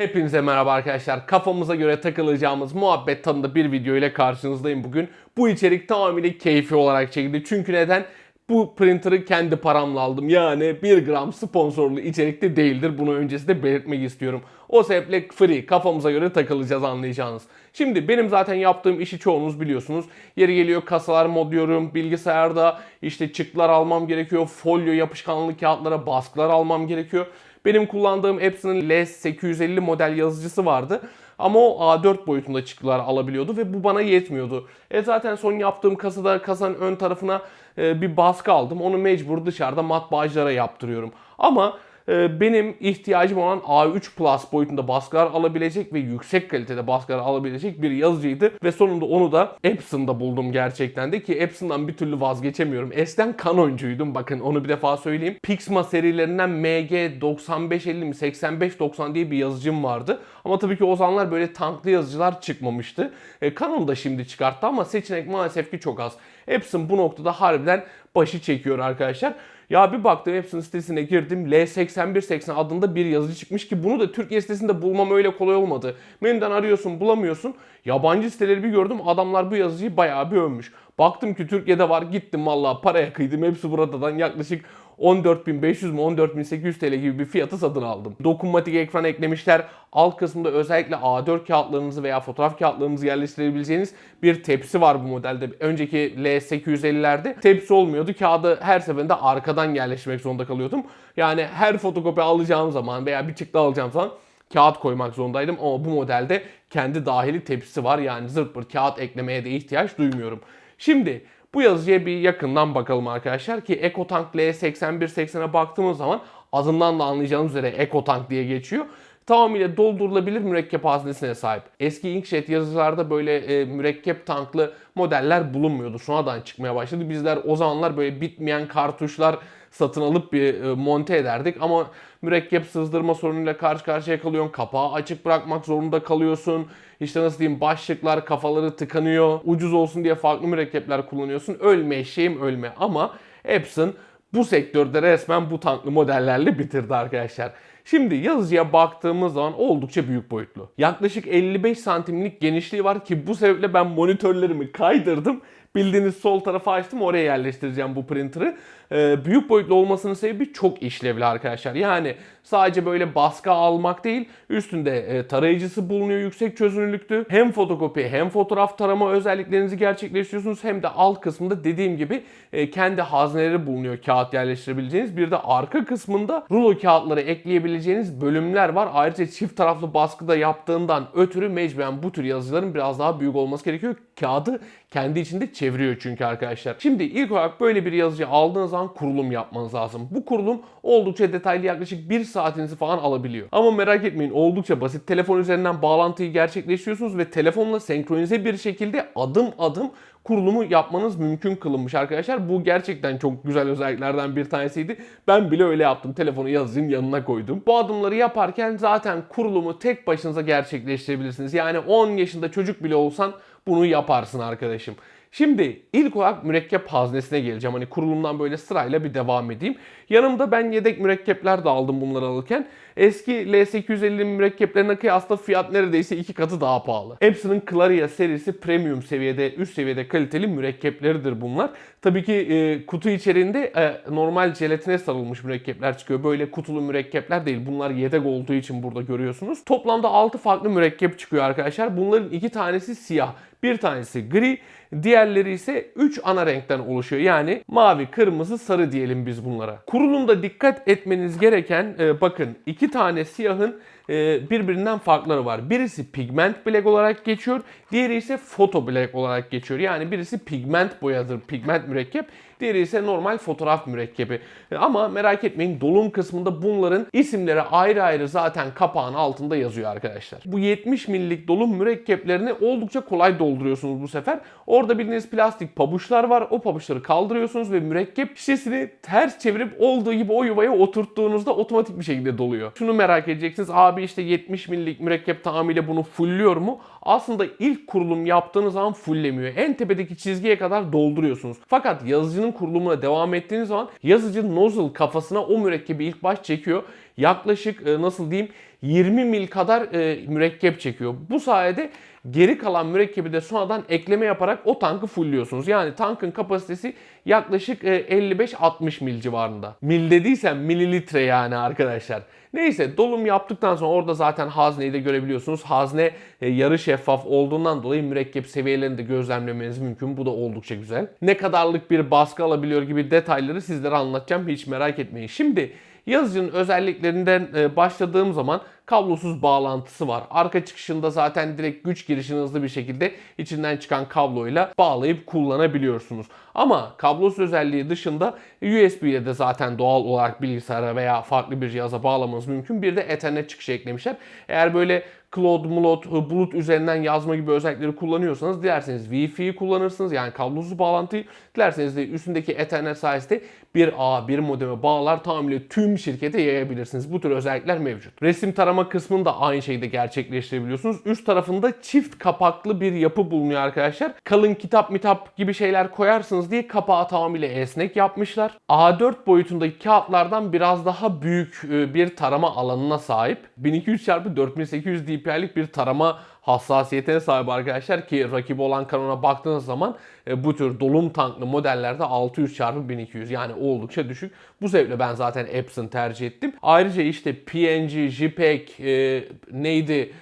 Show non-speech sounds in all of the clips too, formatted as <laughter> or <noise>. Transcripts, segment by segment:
Hepinize merhaba arkadaşlar. Kafamıza göre takılacağımız muhabbet tadında bir video ile karşınızdayım bugün. Bu içerik tamamıyla keyfi olarak çekildi. Çünkü neden? Bu printer'ı kendi paramla aldım. Yani 1 gram sponsorlu içerikte değildir. Bunu öncesinde belirtmek istiyorum. O sebeple free, kafamıza göre takılacağız anlayacağınız. Şimdi benim zaten yaptığım işi çoğunuz biliyorsunuz. Yeri geliyor kasalar modluyorum, bilgisayarda işte çıktılar almam gerekiyor, folyo yapışkanlı kağıtlara baskılar almam gerekiyor. Benim kullandığım Epson'ın LS850 model yazıcısı vardı. Ama o A4 boyutunda çıktılar alabiliyordu ve bu bana yetmiyordu. E zaten son yaptığım kasada kasanın ön tarafına e, bir baskı aldım. Onu mecbur dışarıda matbaacılara yaptırıyorum. Ama benim ihtiyacım olan A3 Plus boyutunda baskılar alabilecek ve yüksek kalitede baskılar alabilecek bir yazıcıydı. Ve sonunda onu da Epson'da buldum gerçekten de ki Epson'dan bir türlü vazgeçemiyorum. Eskiden Canon'cuydum bakın onu bir defa söyleyeyim. Pixma serilerinden MG9550 mi 8590 diye bir yazıcım vardı. Ama tabii ki o zamanlar böyle tanklı yazıcılar çıkmamıştı. E, Canon da şimdi çıkarttı ama seçenek maalesef ki çok az. Epson bu noktada harbiden başı çekiyor arkadaşlar. Ya bir baktım Epson sitesine girdim. L8180 adında bir yazıcı çıkmış ki bunu da Türkiye sitesinde bulmam öyle kolay olmadı. Menüden arıyorsun bulamıyorsun. Yabancı siteleri bir gördüm adamlar bu yazıcıyı bayağı bir övmüş. Baktım ki Türkiye'de var gittim valla paraya kıydım. Hepsi buradan yaklaşık 14.500 mü 14.800 TL gibi bir fiyatı satın aldım. Dokunmatik ekran eklemişler. Alt kısımda özellikle A4 kağıtlarınızı veya fotoğraf kağıtlarınızı yerleştirebileceğiniz bir tepsi var bu modelde. Önceki L850'lerde tepsi olmuyordu. Kağıdı her seferinde arkadan yerleştirmek zorunda kalıyordum. Yani her fotokopi alacağım zaman veya bir çıktı alacağım zaman kağıt koymak zorundaydım ama bu modelde kendi dahili tepsisi var. Yani zırt pırt kağıt eklemeye de ihtiyaç duymuyorum. Şimdi bu yazıcıya bir yakından bakalım arkadaşlar ki EcoTank L8180'e baktığımız zaman adından da anlayacağınız üzere EcoTank diye geçiyor. Tamamıyla doldurulabilir mürekkep haznesine sahip. Eski inkjet yazıcılarda böyle e, mürekkep tanklı modeller bulunmuyordu. Sonradan çıkmaya başladı. Bizler o zamanlar böyle bitmeyen kartuşlar satın alıp bir e, monte ederdik ama mürekkep sızdırma sorunuyla karşı karşıya kalıyorsun. Kapağı açık bırakmak zorunda kalıyorsun. İşte nasıl diyeyim başlıklar kafaları tıkanıyor. Ucuz olsun diye farklı mürekkepler kullanıyorsun. Ölme eşeğim ölme ama Epson bu sektörde resmen bu tanklı modellerle bitirdi arkadaşlar. Şimdi yazıcıya baktığımız zaman oldukça büyük boyutlu. Yaklaşık 55 santimlik genişliği var ki bu sebeple ben monitörlerimi kaydırdım. Bildiğiniz sol tarafa açtım oraya yerleştireceğim bu printer'ı. Ee, büyük boyutlu olmasının sebebi çok işlevli arkadaşlar. Yani sadece böyle baskı almak değil üstünde e, tarayıcısı bulunuyor yüksek çözünürlüklü. Hem fotokopi hem fotoğraf tarama özelliklerinizi gerçekleştiriyorsunuz hem de alt kısmında dediğim gibi e, kendi hazneleri bulunuyor kağıt yerleştirebileceğiniz. Bir de arka kısmında rulo kağıtları ekleyebileceğiniz bölümler var. Ayrıca çift taraflı baskıda yaptığından ötürü mecburen bu tür yazıcıların biraz daha büyük olması gerekiyor. Kağıdı kendi içinde çeviriyor çünkü arkadaşlar. Şimdi ilk olarak böyle bir yazıcı aldığınız zaman kurulum yapmanız lazım. Bu kurulum oldukça detaylı yaklaşık 1 saatinizi falan alabiliyor. Ama merak etmeyin oldukça basit. Telefon üzerinden bağlantıyı gerçekleştiriyorsunuz ve telefonla senkronize bir şekilde adım adım kurulumu yapmanız mümkün kılınmış arkadaşlar. Bu gerçekten çok güzel özelliklerden bir tanesiydi. Ben bile öyle yaptım. Telefonu yazıcının yanına koydum. Bu adımları yaparken zaten kurulumu tek başınıza gerçekleştirebilirsiniz. Yani 10 yaşında çocuk bile olsan bunu yaparsın arkadaşım. Şimdi ilk olarak mürekkep haznesine geleceğim. Hani kurulumdan böyle sırayla bir devam edeyim. Yanımda ben yedek mürekkepler de aldım bunları alırken. Eski L850 mürekkeplerine kıyasla fiyat neredeyse iki katı daha pahalı. Epson'ın Claria serisi premium seviyede, üst seviyede kaliteli mürekkepleridir bunlar. Tabii ki e, kutu içerisinde e, normal jelatine sarılmış mürekkepler çıkıyor. Böyle kutulu mürekkepler değil. Bunlar yedek olduğu için burada görüyorsunuz. Toplamda 6 farklı mürekkep çıkıyor arkadaşlar. Bunların iki tanesi siyah. Bir tanesi gri, diğerleri ise 3 ana renkten oluşuyor. Yani mavi, kırmızı, sarı diyelim biz bunlara. Kurulumda dikkat etmeniz gereken e, bakın tane siyahın e, birbirinden farkları var. Birisi pigment black olarak geçiyor, diğeri ise photo black olarak geçiyor. Yani birisi pigment boyadır, pigment mürekkep, diğeri ise normal fotoğraf mürekkebi. E, Ama merak etmeyin dolum kısmında bunların isimleri ayrı ayrı zaten kapağın altında yazıyor arkadaşlar. Bu 70 millik dolum mürekkeplerini oldukça kolay dolduruyorsunuz bu sefer. Orada bildiğiniz plastik pabuçlar var. O pabuçları kaldırıyorsunuz ve mürekkep şişesini ters çevirip olduğu gibi o yuvaya oturttuğunuzda otomatik bir şekilde doluyor. Şunu merak edeceksiniz. Abi işte 70 millik mürekkep tamamıyla bunu fullüyor mu? Aslında ilk kurulum yaptığınız zaman fulllemiyor. En tepedeki çizgiye kadar dolduruyorsunuz. Fakat yazıcının kurulumuna devam ettiğiniz zaman yazıcı nozzle kafasına o mürekkebi ilk baş çekiyor. yaklaşık e, nasıl diyeyim 20 mil kadar e, mürekkep çekiyor. Bu sayede geri kalan mürekkebi de sonradan ekleme yaparak o tankı fullliyorsunuz. Yani tankın kapasitesi yaklaşık e, 55-60 mil civarında. Mil dediysem mililitre yani arkadaşlar. Neyse dolum yaptıktan sonra orada zaten hazneyi de görebiliyorsunuz. Hazne e, yarı şeffaf olduğundan dolayı mürekkep seviyelerini de gözlemlemeniz mümkün. Bu da oldukça güzel. Ne kadarlık bir baskı alabiliyor gibi detayları sizlere anlatacağım. Hiç merak etmeyin. Şimdi yazıcının özelliklerinden e, başladığım zaman kablosuz bağlantısı var. Arka çıkışında zaten direkt güç girişini hızlı bir şekilde içinden çıkan kabloyla bağlayıp kullanabiliyorsunuz. Ama kablosuz özelliği dışında USB ile de zaten doğal olarak bilgisayara veya farklı bir cihaza bağlamanız mümkün. Bir de Ethernet çıkışı eklemişler. Eğer böyle Cloud, Mulot, bulut üzerinden yazma gibi özellikleri kullanıyorsanız dilerseniz Wi-Fi'yi kullanırsınız yani kablosuz bağlantıyı. Dilerseniz de üstündeki Ethernet sayesinde bir ağ, bir modeme bağlar tamamıyla tüm şirkete yayabilirsiniz. Bu tür özellikler mevcut. Resim tarama kısmını da aynı şekilde gerçekleştirebiliyorsunuz. Üst tarafında çift kapaklı bir yapı bulunuyor arkadaşlar. Kalın kitap mitap gibi şeyler koyarsınız diye kapağı tamamıyla esnek yapmışlar. A4 boyutundaki kağıtlardan biraz daha büyük e, bir tarama alanına sahip. 1200 x 4800 dpi'lik bir tarama hassasiyetine sahip arkadaşlar ki rakibi olan Canon'a baktığınız zaman e, bu tür dolum tanklı modellerde 600 x 1200 yani oldukça düşük. Bu sebeple ben zaten Epson tercih ettim. Ayrıca işte PNG, JPEG e, neydi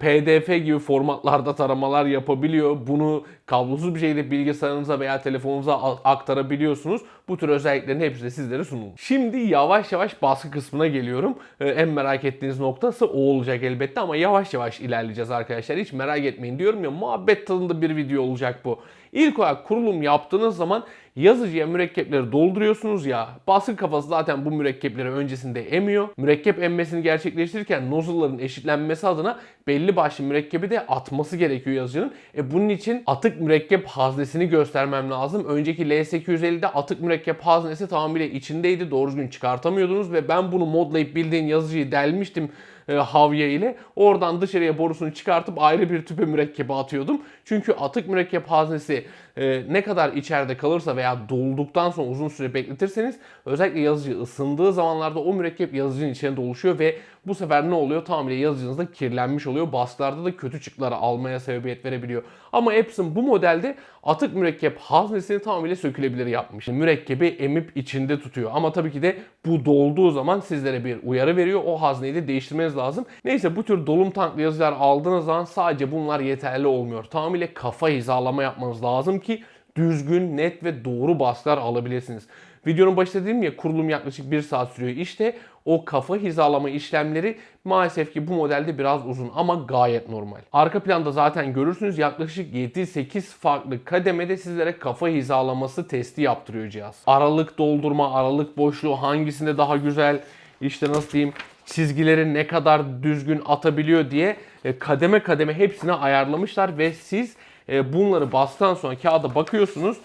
PDF gibi formatlarda taramalar yapabiliyor. Bunu kablosuz bir şekilde bilgisayarınıza veya telefonunuza aktarabiliyorsunuz. Bu tür özelliklerin hepsi de sizlere sunulmuş. Şimdi yavaş yavaş baskı kısmına geliyorum. E, en merak ettiğiniz noktası o olacak elbette ama yavaş yavaş ilerleyeceğiz arkadaşlar. Hiç merak etmeyin diyorum ya muhabbet tadında bir video olacak bu. İlk olarak kurulum yaptığınız zaman yazıcıya mürekkepleri dolduruyorsunuz ya. Baskı kafası zaten bu mürekkepleri öncesinde emiyor. Mürekkep emmesini gerçekleştirirken nozzle'ların eşitlenmesi adına belli başlı mürekkebi de atması gerekiyor yazıcının. E bunun için atık mürekkep haznesini göstermem lazım. Önceki L850'de atık mürekkep haznesi tamamıyla içindeydi. Doğru düzgün çıkartamıyordunuz ve ben bunu modlayıp bildiğin yazıcıyı delmiştim e, havya ile. Oradan dışarıya borusunu çıkartıp ayrı bir tüpe mürekkebi atıyordum. Çünkü atık mürekkep haznesi e, ne kadar içeride kalırsa veya dolduktan sonra uzun süre bekletirseniz özellikle yazıcı ısındığı zamanlarda o mürekkep yazıcının içine doluşuyor ve bu sefer ne oluyor? Tamamıyla yazıcınızda kirlenmiş oluyor. Baskılarda da kötü çıktıları almaya sebebiyet verebiliyor. Ama Epson bu modelde atık mürekkep haznesini tamamıyla sökülebilir yapmış. Mürekkebi emip içinde tutuyor. Ama tabii ki de bu dolduğu zaman sizlere bir uyarı veriyor. O hazneyi de değiştirmeniz lazım. Neyse bu tür dolum tanklı yazıcılar aldığınız zaman sadece bunlar yeterli olmuyor. Tamamıyla kafa hizalama yapmanız lazım ki düzgün, net ve doğru baskılar alabilirsiniz. Videonun başında dedim ya kurulum yaklaşık 1 saat sürüyor. İşte o kafa hizalama işlemleri maalesef ki bu modelde biraz uzun ama gayet normal. Arka planda zaten görürsünüz yaklaşık 7-8 farklı kademede sizlere kafa hizalaması testi yaptırıyor cihaz. Aralık doldurma, aralık boşluğu hangisinde daha güzel, işte nasıl diyeyim çizgileri ne kadar düzgün atabiliyor diye e, kademe kademe hepsini ayarlamışlar ve siz e, bunları bastıktan sonra kağıda bakıyorsunuz.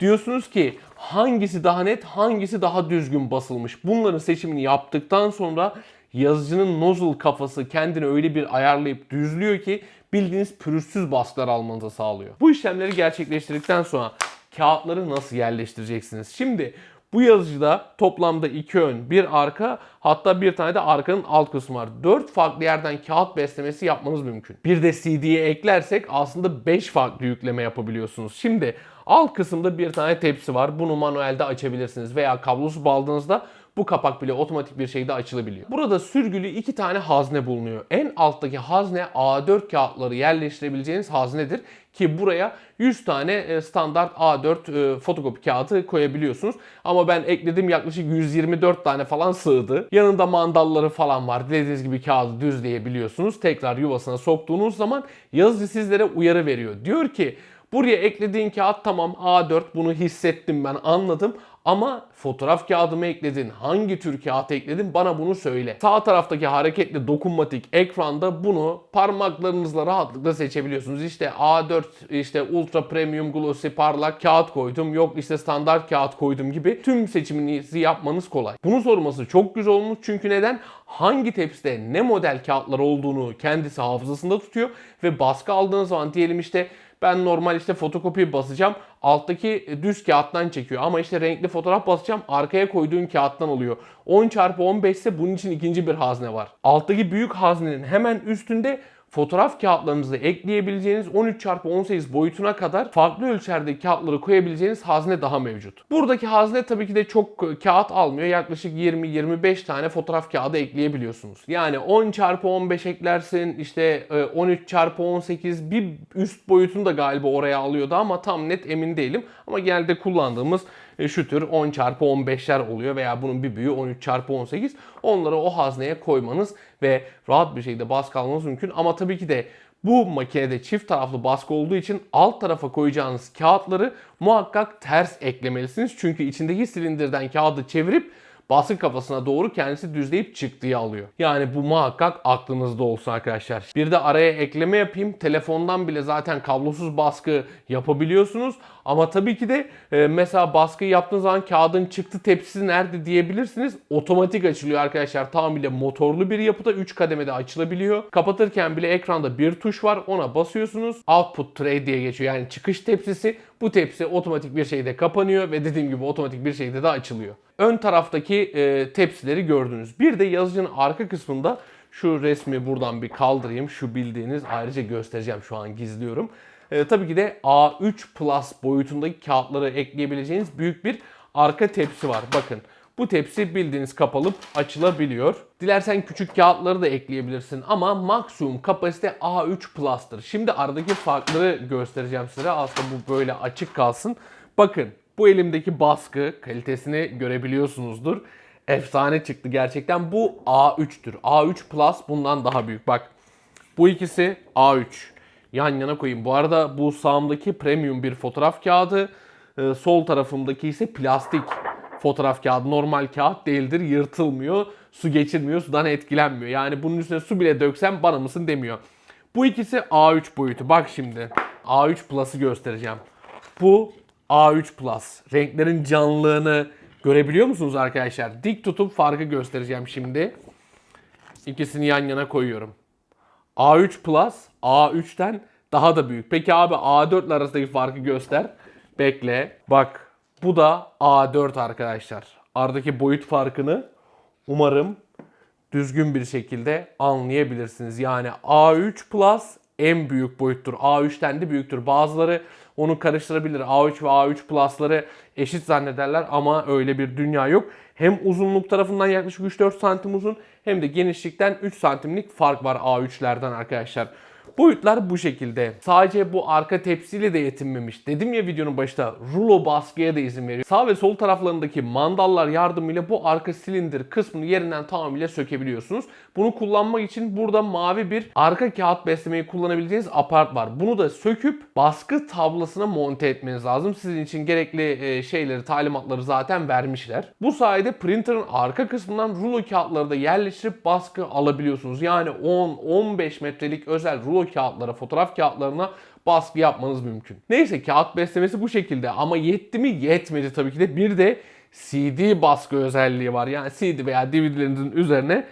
Diyorsunuz ki hangisi daha net, hangisi daha düzgün basılmış. Bunların seçimini yaptıktan sonra yazıcının nozzle kafası kendini öyle bir ayarlayıp düzlüyor ki bildiğiniz pürüzsüz baskılar almanızı sağlıyor. Bu işlemleri gerçekleştirdikten sonra kağıtları nasıl yerleştireceksiniz? Şimdi bu yazıcıda toplamda iki ön, bir arka hatta bir tane de arkanın alt kısmı var. 4 farklı yerden kağıt beslemesi yapmanız mümkün. Bir de CD'ye eklersek aslında 5 farklı yükleme yapabiliyorsunuz. Şimdi alt kısımda bir tane tepsi var. Bunu manuelde açabilirsiniz veya kablosuz bağladığınızda bu kapak bile otomatik bir şekilde açılabiliyor. Burada sürgülü iki tane hazne bulunuyor. En alttaki hazne A4 kağıtları yerleştirebileceğiniz haznedir ki buraya 100 tane e, standart A4 e, fotokopi kağıdı koyabiliyorsunuz. Ama ben ekledim yaklaşık 124 tane falan sığdı. Yanında mandalları falan var. Dilediğiniz gibi kağıdı düzleyebiliyorsunuz. Tekrar yuvasına soktuğunuz zaman yazıcı sizlere uyarı veriyor. Diyor ki Buraya eklediğin kağıt tamam A4 bunu hissettim ben anladım ama fotoğraf kağıdımı ekledin. Hangi tür kağıt ekledin bana bunu söyle. Sağ taraftaki hareketli dokunmatik ekranda bunu parmaklarınızla rahatlıkla seçebiliyorsunuz. İşte A4 işte ultra premium glossy parlak kağıt koydum. Yok işte standart kağıt koydum gibi tüm seçiminizi yapmanız kolay. Bunu sorması çok güzel olmuş çünkü neden? Hangi tepside ne model kağıtlar olduğunu kendisi hafızasında tutuyor ve baskı aldığınız zaman diyelim işte Ben normal işte fotokopi basacağım. Alttaki düz kağıttan çekiyor. Ama işte renkli fotoğraf basacağım. Arkaya koyduğun kağıttan oluyor. 10 çarpı 15 ise bunun için ikinci bir hazne var. Alttaki büyük haznenin hemen üstünde fotoğraf kağıtlarınızı ekleyebileceğiniz 13 çarpı 18 boyutuna kadar farklı ölçülerde kağıtları koyabileceğiniz hazne daha mevcut. Buradaki hazne tabii ki de çok e, kağıt almıyor. Yaklaşık 20-25 tane fotoğraf kağıdı ekleyebiliyorsunuz. Yani 10 çarpı 15 eklersin işte e, 13 çarpı 18 bir üst boyutunu da galiba oraya alıyordu ama tam net emin değilim. Ama genelde kullandığımız e, şu tür 10 çarpı 15'ler oluyor veya bunun bir büyüğü 13 çarpı 18. Onları o hazneye koymanız ve rahat bir şekilde baskı almanız mümkün. Ama tabii ki de bu makinede çift taraflı baskı olduğu için alt tarafa koyacağınız kağıtları muhakkak ters eklemelisiniz. Çünkü içindeki silindirden kağıdı çevirip baskı kafasına doğru kendisi düzleyip çıktığı alıyor. Yani bu muhakkak aklınızda olsun arkadaşlar. Bir de araya ekleme yapayım. Telefondan bile zaten kablosuz baskı yapabiliyorsunuz. Ama tabii ki de e, mesela baskıyı yaptığınız zaman kağıdın çıktı tepsisi nerede diyebilirsiniz. Otomatik açılıyor arkadaşlar. Tamamıyla motorlu bir yapıda 3 kademede açılabiliyor. Kapatırken bile ekranda bir tuş var. Ona basıyorsunuz. Output tray diye geçiyor. Yani çıkış tepsisi. Bu tepsi otomatik bir şeyde kapanıyor ve dediğim gibi otomatik bir şeyde de açılıyor. Ön taraftaki e, tepsileri gördünüz. Bir de yazıcının arka kısmında şu resmi buradan bir kaldırayım. Şu bildiğiniz ayrıca göstereceğim şu an gizliyorum. E, tabii ki de A3 Plus boyutundaki kağıtları ekleyebileceğiniz büyük bir arka tepsi var. Bakın bu tepsi bildiğiniz kapalıp açılabiliyor. Dilersen küçük kağıtları da ekleyebilirsin ama maksimum kapasite A3 Plus'tır. Şimdi aradaki farkları göstereceğim size. Aslında bu böyle açık kalsın. Bakın bu elimdeki baskı kalitesini görebiliyorsunuzdur. Efsane çıktı gerçekten. Bu A3'tür. A3 Plus bundan daha büyük. Bak bu ikisi A3 yan yana koyayım. Bu arada bu sağımdaki premium bir fotoğraf kağıdı. Ee, sol tarafımdaki ise plastik fotoğraf kağıdı. Normal kağıt değildir. Yırtılmıyor. Su geçirmiyor. Sudan etkilenmiyor. Yani bunun üstüne su bile döksem bana mısın demiyor. Bu ikisi A3 boyutu. Bak şimdi. A3 Plus'ı göstereceğim. Bu A3 Plus. Renklerin canlılığını görebiliyor musunuz arkadaşlar? Dik tutup farkı göstereceğim şimdi. İkisini yan yana koyuyorum. A3 Plus A3'ten daha da büyük. Peki abi A4 ile arasındaki farkı göster. Bekle. Bak bu da A4 arkadaşlar. Aradaki boyut farkını umarım düzgün bir şekilde anlayabilirsiniz. Yani A3 Plus en büyük boyuttur. A3'ten de büyüktür. Bazıları onu karıştırabilir. A3 ve A3 Plus'ları eşit zannederler ama öyle bir dünya yok. Hem uzunluk tarafından yaklaşık 3-4 santim uzun hem de genişlikten 3 santimlik fark var A3'lerden arkadaşlar. Boyutlar bu şekilde. Sadece bu arka tepsiyle de yetinmemiş. Dedim ya videonun başında rulo baskıya da izin veriyor. Sağ ve sol taraflarındaki mandallar yardımıyla bu arka silindir kısmını yerinden tamamıyla sökebiliyorsunuz. Bunu kullanmak için burada mavi bir arka kağıt beslemeyi kullanabileceğiniz apart var. Bunu da söküp baskı tablasına monte etmeniz lazım. Sizin için gerekli e, şeyleri, talimatları zaten vermişler. Bu sayede printer'ın arka kısmından rulo kağıtları da yerleştirip baskı alabiliyorsunuz. Yani 10-15 metrelik özel rulo kağıtlara, fotoğraf kağıtlarına baskı yapmanız mümkün. Neyse kağıt beslemesi bu şekilde ama yetti mi? Yetmedi tabii ki de. Bir de CD baskı özelliği var. Yani CD veya DVD'lerinizin üzerine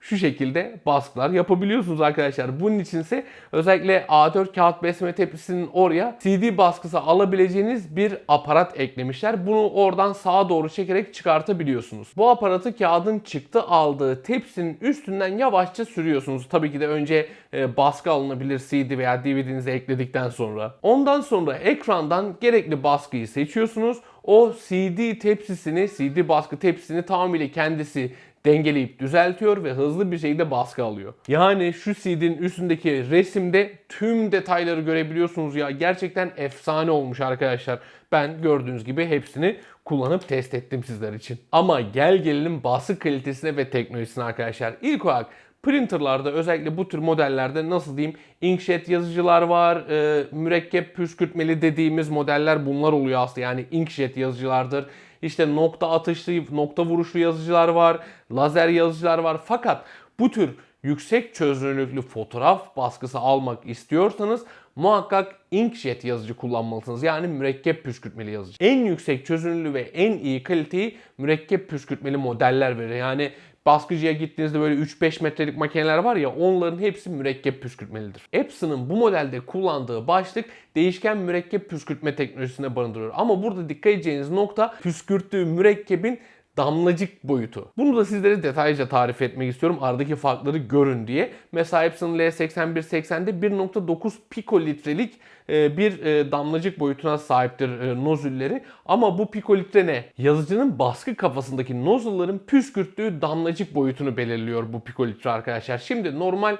şu şekilde baskılar yapabiliyorsunuz arkadaşlar. Bunun içinse özellikle A4 kağıt besleme tepsisinin oraya CD baskısı alabileceğiniz bir aparat eklemişler. Bunu oradan sağa doğru çekerek çıkartabiliyorsunuz. Bu aparatı kağıdın çıktı aldığı tepsinin üstünden yavaşça sürüyorsunuz. Tabii ki de önce e, baskı alınabilir CD veya DVD'nize ekledikten sonra. Ondan sonra ekrandan gerekli baskıyı seçiyorsunuz. O CD tepsisini, CD baskı tepsisini tamamıyla kendisi dengeleyip düzeltiyor ve hızlı bir şekilde baskı alıyor. Yani şu CD'nin üstündeki resimde tüm detayları görebiliyorsunuz ya. Gerçekten efsane olmuş arkadaşlar. Ben gördüğünüz gibi hepsini kullanıp test ettim sizler için. Ama gel gelelim baskı kalitesine ve teknolojisine arkadaşlar. İlk olarak printerlarda özellikle bu tür modellerde nasıl diyeyim inkjet yazıcılar var, e, mürekkep püskürtmeli dediğimiz modeller bunlar oluyor aslında. Yani inkjet yazıcılardır. İşte nokta atışlı, nokta vuruşlu yazıcılar var, lazer yazıcılar var. Fakat bu tür yüksek çözünürlüklü fotoğraf baskısı almak istiyorsanız muhakkak inkjet yazıcı kullanmalısınız. Yani mürekkep püskürtmeli yazıcı. En yüksek çözünürlüğü ve en iyi kaliteyi mürekkep püskürtmeli modeller veriyor. Yani baskıcıya gittiğinizde böyle 3-5 metrelik makineler var ya onların hepsi mürekkep püskürtmelidir. Epson'ın bu modelde kullandığı başlık değişken mürekkep püskürtme teknolojisine barındırıyor. Ama burada dikkat edeceğiniz nokta püskürttüğü mürekkebin damlacık boyutu. Bunu da sizlere detaylıca tarif etmek istiyorum. Aradaki farkları görün diye. Mesela Epson L8180'de 1.9 pikolitrelik e, bir e, damlacık boyutuna sahiptir e, nozülleri. Ama bu pikolitre ne? Yazıcının baskı kafasındaki nozulların püskürttüğü damlacık boyutunu belirliyor bu pikolitre arkadaşlar. Şimdi normal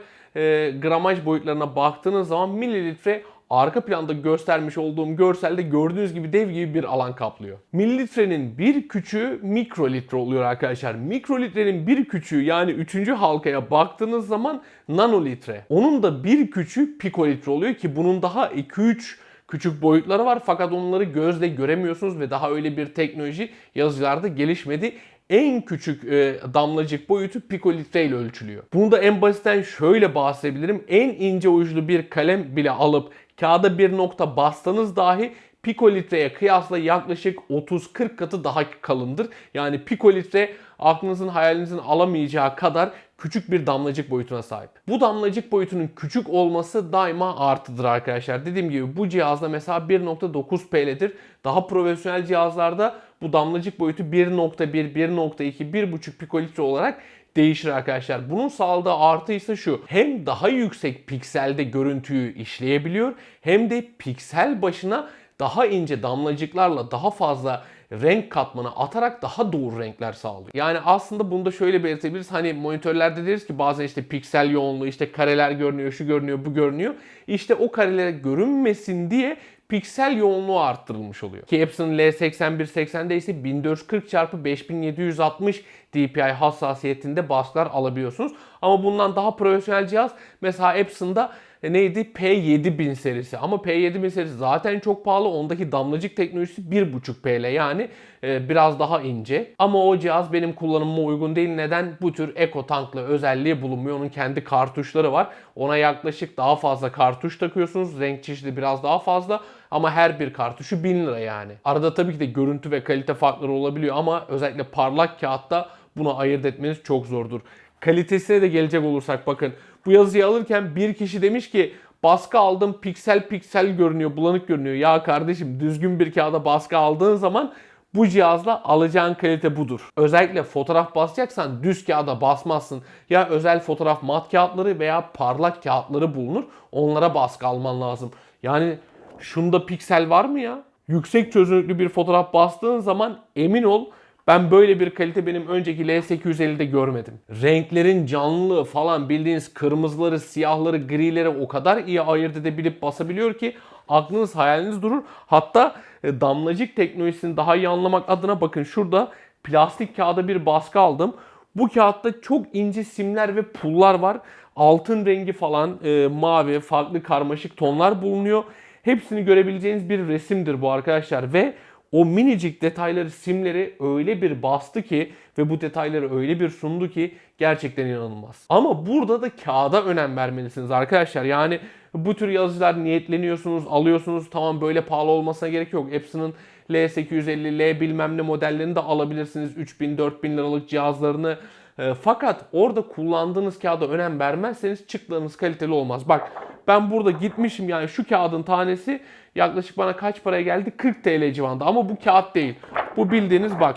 gramaj boyutlarına baktığınız zaman mililitre arka planda göstermiş olduğum görselde gördüğünüz gibi dev gibi bir alan kaplıyor. Mililitrenin bir küçüğü mikrolitre oluyor arkadaşlar. Mikrolitrenin bir küçüğü yani üçüncü halkaya baktığınız zaman nanolitre. Onun da bir küçüğü pikolitre oluyor ki bunun daha 2-3 küçük boyutları var fakat onları gözle göremiyorsunuz ve daha öyle bir teknoloji yazıcılarda gelişmedi en küçük e, damlacık boyutu pikolitre ile ölçülüyor. Bunu da en basitten şöyle bahsedebilirim. En ince uçlu bir kalem bile alıp kağıda bir nokta bassanız dahi pikolitreye kıyasla yaklaşık 30-40 katı daha kalındır. Yani pikolitre aklınızın hayalinizin alamayacağı kadar küçük bir damlacık boyutuna sahip. Bu damlacık boyutunun küçük olması daima artıdır arkadaşlar. Dediğim gibi bu cihazda mesela 1.9 PL'dir. Daha profesyonel cihazlarda bu damlacık boyutu 1.1, 1.2, 1.5 pikolitre olarak değişir arkadaşlar. Bunun sağladığı artı ise şu. Hem daha yüksek pikselde görüntüyü işleyebiliyor hem de piksel başına daha ince damlacıklarla daha fazla renk katmanı atarak daha doğru renkler sağlıyor. Yani aslında bunu da şöyle belirtebiliriz. Hani monitörlerde deriz ki bazen işte piksel yoğunluğu, işte kareler görünüyor, şu görünüyor, bu görünüyor. İşte o kareler görünmesin diye piksel yoğunluğu arttırılmış oluyor. Ki Epson L8180'de ise 1440 x 5760 DPI hassasiyetinde baskılar alabiliyorsunuz. Ama bundan daha profesyonel cihaz mesela Epson'da e, neydi? P7000 serisi. Ama P7000 serisi zaten çok pahalı. Ondaki damlacık teknolojisi 1.5 PL yani e, biraz daha ince. Ama o cihaz benim kullanımıma uygun değil. Neden? Bu tür Eco tanklı özelliği bulunmuyor. Onun kendi kartuşları var. Ona yaklaşık daha fazla kartuş takıyorsunuz. Renk çeşidi biraz daha fazla. Ama her bir kartuşu 1000 lira yani. Arada tabii ki de görüntü ve kalite farkları olabiliyor ama özellikle parlak kağıtta bunu ayırt etmeniz çok zordur. Kalitesine de gelecek olursak bakın bu yazıyı alırken bir kişi demiş ki baskı aldım piksel piksel görünüyor bulanık görünüyor. Ya kardeşim düzgün bir kağıda baskı aldığın zaman bu cihazla alacağın kalite budur. Özellikle fotoğraf basacaksan düz kağıda basmazsın. Ya özel fotoğraf mat kağıtları veya parlak kağıtları bulunur. Onlara baskı alman lazım. Yani şunda piksel var mı ya? Yüksek çözünürlüklü bir fotoğraf bastığın zaman emin ol ben böyle bir kalite benim önceki L850'de görmedim. Renklerin canlılığı falan bildiğiniz kırmızıları, siyahları, grileri o kadar iyi ayırt edebilip basabiliyor ki aklınız hayaliniz durur. Hatta e, damlacık teknolojisini daha iyi anlamak adına bakın şurada plastik kağıda bir baskı aldım. Bu kağıtta çok ince simler ve pullar var. Altın rengi falan, e, mavi, farklı karmaşık tonlar bulunuyor. Hepsini görebileceğiniz bir resimdir bu arkadaşlar ve o minicik detayları, simleri öyle bir bastı ki ve bu detayları öyle bir sundu ki gerçekten inanılmaz. Ama burada da kağıda önem vermelisiniz arkadaşlar. Yani bu tür yazıcılar niyetleniyorsunuz, alıyorsunuz. Tamam böyle pahalı olmasına gerek yok. Epson'ın L850, L bilmem ne modellerini de alabilirsiniz. 3000-4000 liralık cihazlarını e, fakat orada kullandığınız kağıda önem vermezseniz çıktığınız kaliteli olmaz. Bak ben burada gitmişim yani şu kağıdın tanesi yaklaşık bana kaç paraya geldi? 40 TL civarında ama bu kağıt değil. Bu bildiğiniz bak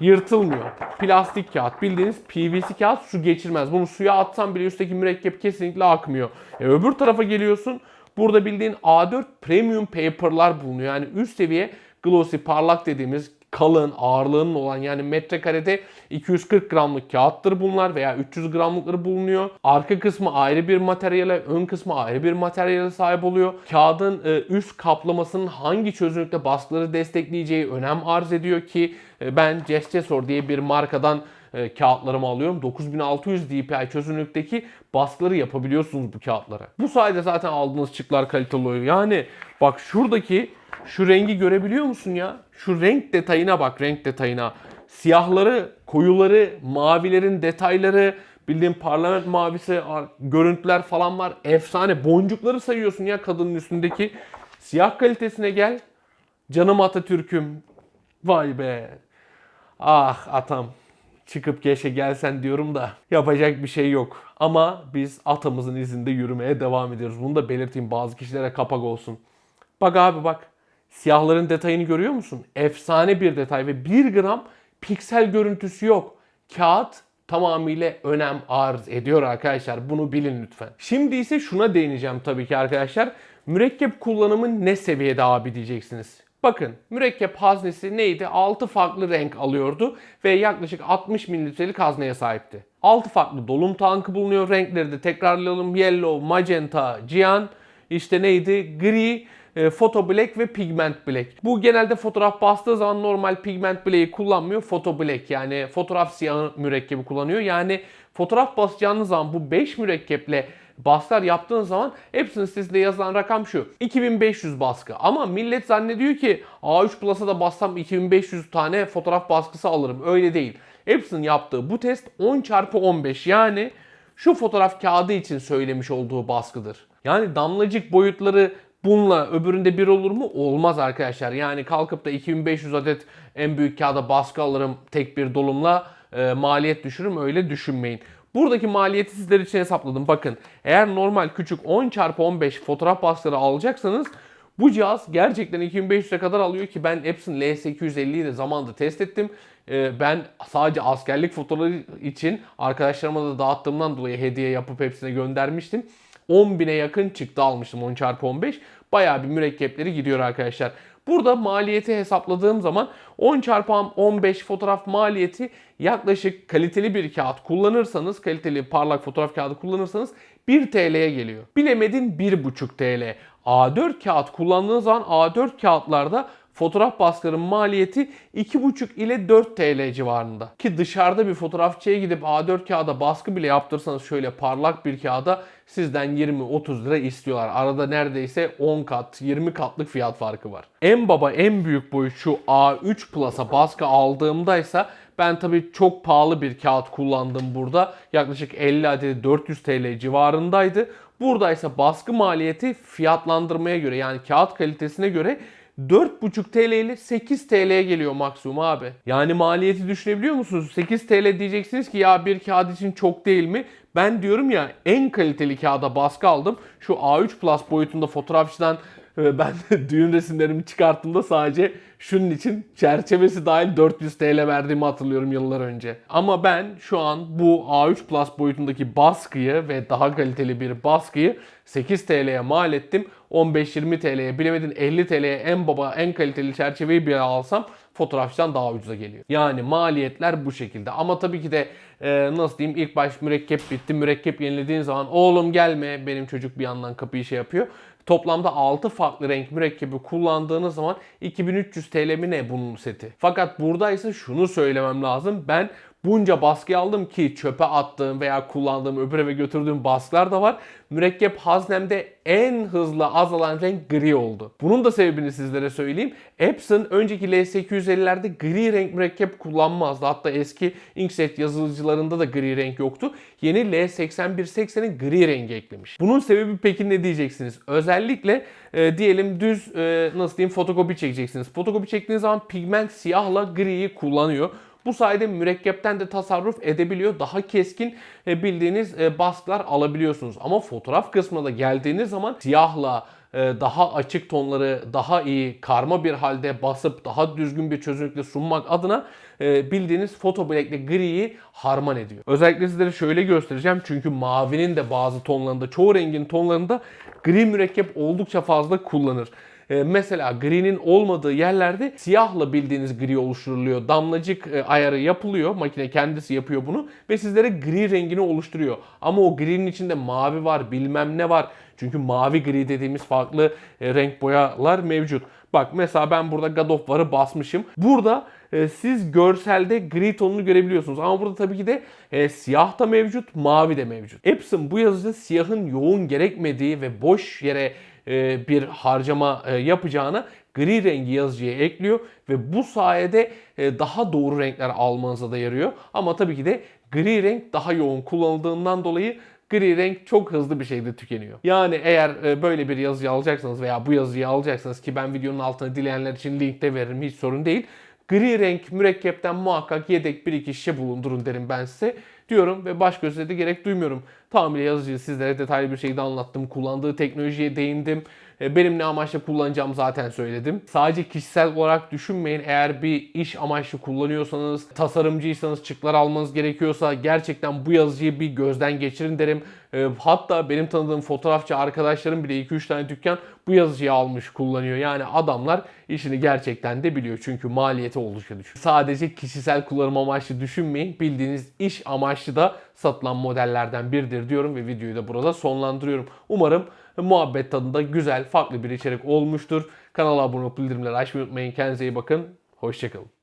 yırtılmıyor. Plastik kağıt. Bildiğiniz PVC kağıt su geçirmez. Bunu suya atsan bile üstteki mürekkep kesinlikle akmıyor. E, öbür tarafa geliyorsun. Burada bildiğin A4 premium paper'lar bulunuyor. Yani üst seviye glossy parlak dediğimiz kalın, ağırlığının olan yani metrekarede 240 gramlık kağıttır bunlar veya 300 gramlıkları bulunuyor. Arka kısmı ayrı bir materyale, ön kısmı ayrı bir materyale sahip oluyor. Kağıdın e, üst kaplamasının hangi çözünürlükte baskıları destekleyeceği önem arz ediyor ki e, ben Gestesor diye bir markadan e, kağıtlarımı alıyorum. 9600 dpi çözünürlükteki baskıları yapabiliyorsunuz bu kağıtlara. Bu sayede zaten aldığınız çıklar kaliteli oluyor. Yani bak şuradaki şu rengi görebiliyor musun ya? Şu renk detayına bak renk detayına. Siyahları, koyuları, mavilerin detayları, bildiğin parlament mavisi, görüntüler falan var. Efsane. Boncukları sayıyorsun ya kadının üstündeki. Siyah kalitesine gel. Canım Atatürk'üm. Vay be. Ah atam. çıkıp keşke gelsen diyorum da yapacak bir şey yok. Ama biz atamızın izinde yürümeye devam ediyoruz. Bunu da belirteyim bazı kişilere kapak olsun. Bak abi bak. Siyahların detayını görüyor musun? Efsane bir detay ve 1 gram piksel görüntüsü yok. Kağıt tamamıyla önem arz ediyor arkadaşlar. Bunu bilin lütfen. Şimdi ise şuna değineceğim tabii ki arkadaşlar. Mürekkep kullanımı ne seviyede abi diyeceksiniz. Bakın mürekkep haznesi neydi? 6 farklı renk alıyordu ve yaklaşık 60 mililitrelik hazneye sahipti. 6 farklı dolum tankı bulunuyor. Renkleri de tekrarlayalım. Yellow, magenta, cyan, işte neydi? Gri, e, Photo Black ve Pigment Black. Bu genelde fotoğraf bastığı zaman normal Pigment Black'i kullanmıyor. Photo Black yani fotoğraf siyahı mürekkebi kullanıyor. Yani fotoğraf basacağınız zaman bu 5 mürekkeple baskılar yaptığınız zaman hepsinin sitesinde yazılan rakam şu. 2500 baskı. Ama millet zannediyor ki A3 Plus'a da bassam 2500 tane fotoğraf baskısı alırım. Öyle değil. Epson yaptığı bu test 10 çarpı 15 yani şu fotoğraf kağıdı için söylemiş olduğu baskıdır. Yani damlacık boyutları bununla öbüründe bir olur mu? Olmaz arkadaşlar. Yani kalkıp da 2500 adet en büyük kağıda baskı alırım tek bir dolumla e, maliyet düşürürüm öyle düşünmeyin. Buradaki maliyeti sizler için hesapladım. Bakın eğer normal küçük 10 çarpı 15 fotoğraf baskıları alacaksanız bu cihaz gerçekten 2500'e kadar alıyor ki ben Epson L850'yi de zamanında test ettim. Ee, ben sadece askerlik fotoğrafı için arkadaşlarıma da dağıttığımdan dolayı hediye yapıp hepsine göndermiştim. 10.000'e yakın çıktı almıştım 10 çarpı 15. Bayağı bir mürekkepleri gidiyor arkadaşlar. Burada maliyeti hesapladığım zaman 10 çarpı 15 fotoğraf maliyeti yaklaşık kaliteli bir kağıt kullanırsanız, kaliteli parlak fotoğraf kağıdı kullanırsanız 1 TL'ye geliyor. Bilemedin 1,5 TL. A4 kağıt kullandığınız zaman A4 kağıtlarda fotoğraf baskıların maliyeti 2,5 ile 4 TL civarında. Ki dışarıda bir fotoğrafçıya gidip A4 kağıda baskı bile yaptırsanız şöyle parlak bir kağıda sizden 20-30 lira istiyorlar. Arada neredeyse 10 kat, 20 katlık fiyat farkı var. En baba en büyük boyut şu A3 Plus'a baskı aldığımdaysa ben tabii çok pahalı bir kağıt kullandım burada. Yaklaşık 50 adedi 400 TL civarındaydı. Buradaysa baskı maliyeti fiyatlandırmaya göre yani kağıt kalitesine göre 4,5 TL ile 8 TL'ye geliyor maksimum abi. Yani maliyeti düşünebiliyor musunuz? 8 TL diyeceksiniz ki ya bir kağıt için çok değil mi? Ben diyorum ya en kaliteli kağıda baskı aldım. Şu A3 Plus boyutunda fotoğrafçıdan e, ben <laughs> düğün resimlerimi çıkarttığımda sadece şunun için çerçevesi dahil 400 TL verdiğimi hatırlıyorum yıllar önce. Ama ben şu an bu A3 Plus boyutundaki baskıyı ve daha kaliteli bir baskıyı 8 TL'ye mal ettim. 15-20 TL'ye bilemedin 50 TL'ye en baba en kaliteli çerçeveyi bir alsam fotoğrafçıdan daha ucuza geliyor. Yani maliyetler bu şekilde. Ama tabii ki de e, nasıl diyeyim ilk baş mürekkep bitti. Mürekkep yenilediğin zaman oğlum gelme benim çocuk bir yandan kapıyı şey yapıyor. Toplamda 6 farklı renk mürekkebi kullandığınız zaman 2300 TL mi ne bunun seti. Fakat buradaysa şunu söylemem lazım. Ben bunca baskı aldım ki çöpe attığım veya kullandığım öbür eve götürdüğüm baskılar da var. Mürekkep haznemde en hızlı azalan renk gri oldu. Bunun da sebebini sizlere söyleyeyim. Epson önceki L850'lerde gri renk mürekkep kullanmazdı. Hatta eski inkjet yazılıcılarında da gri renk yoktu. Yeni L8180'in gri rengi eklemiş. Bunun sebebi peki ne diyeceksiniz? Özellikle e, diyelim düz e, nasıl diyeyim fotokopi çekeceksiniz. Fotokopi çektiğiniz zaman pigment siyahla griyi kullanıyor. Bu sayede mürekkepten de tasarruf edebiliyor. Daha keskin e, bildiğiniz e, baskılar alabiliyorsunuz. Ama fotoğraf kısmına geldiğiniz zaman siyahla e, daha açık tonları daha iyi karma bir halde basıp daha düzgün bir çözünürlükle sunmak adına bildiğiniz Photo Black ile griyi harman ediyor. Özellikle sizlere şöyle göstereceğim çünkü mavinin de bazı tonlarında çoğu rengin tonlarında gri mürekkep oldukça fazla kullanır. E, mesela gri'nin olmadığı yerlerde siyahla bildiğiniz gri oluşturuluyor. Damlacık e, ayarı yapılıyor. Makine kendisi yapıyor bunu ve sizlere gri rengini oluşturuyor. Ama o gri'nin içinde mavi var, bilmem ne var. Çünkü mavi gri dediğimiz farklı e, renk boyalar mevcut. Bak mesela ben burada God of War'ı basmışım. Burada e, siz görselde gri tonunu görebiliyorsunuz. Ama burada tabii ki de e, siyah da mevcut, mavi de mevcut. Epson bu yazıda siyahın yoğun gerekmediği ve boş yere bir harcama e, yapacağına gri rengi yazıcıya ekliyor ve bu sayede e, daha doğru renkler almanıza da yarıyor. Ama tabii ki de gri renk daha yoğun kullanıldığından dolayı gri renk çok hızlı bir şekilde tükeniyor. Yani eğer böyle bir yazıyı alacaksanız veya bu yazıyı alacaksanız ki ben videonun altına dileyenler için linkte veririm hiç sorun değil. Gri renk mürekkepten muhakkak yedek bir iki şişe bulundurun derim ben size diyorum ve baş göze de gerek duymuyorum. Tamamıyla yazıcıyı sizlere detaylı bir şekilde anlattım. Kullandığı teknolojiye değindim. E, Benim ne amaçla kullanacağım zaten söyledim. Sadece kişisel olarak düşünmeyin. Eğer bir iş amaçlı kullanıyorsanız, tasarımcıysanız, çıklar almanız gerekiyorsa gerçekten bu yazıcıyı bir gözden geçirin derim. E, Hatta benim tanıdığım fotoğrafçı arkadaşlarım bile 2-3 tane dükkan bu yazıcıyı almış kullanıyor. Yani adamlar işini gerçekten de biliyor. Çünkü maliyeti oldukça düşük. Sadece kişisel kullanım amaçlı düşünmeyin. Bildiğiniz iş amaçlı da satılan modellerden biridir diyorum ve videoyu da burada sonlandırıyorum. Umarım muhabbet tadında güzel, farklı bir içerik olmuştur. Kanala abone olup bildirimleri açmayı unutmayın. Kendinize iyi bakın. Hoşçakalın.